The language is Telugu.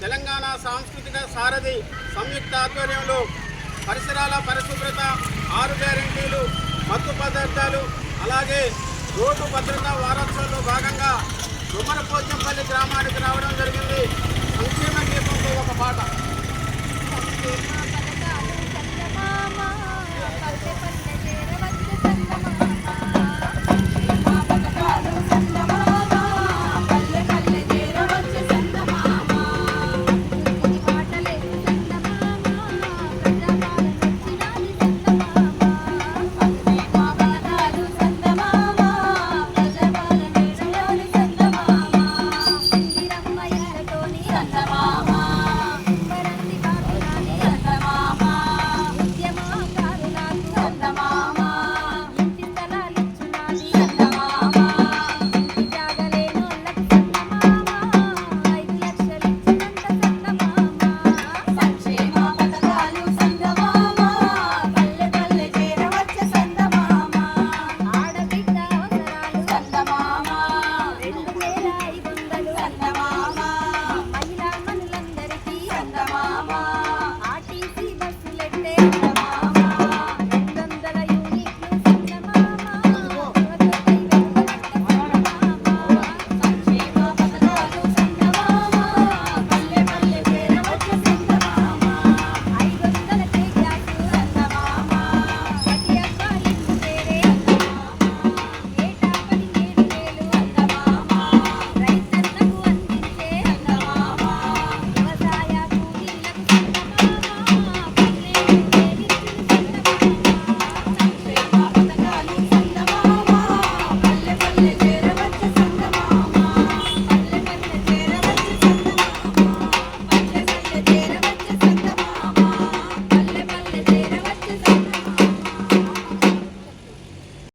తెలంగాణ సాంస్కృతిక సారథి సంయుక్త ఆధ్వర్యంలో పరిసరాల పరిశుభ్రత ఆరు గ్యారెంటీలు మత్తు పదార్థాలు అలాగే రోడ్డు భద్రతా వారోత్సవంలో భాగంగా దుమ్మరపోచంపల్లి గ్రామానికి రావడం 감사합니다.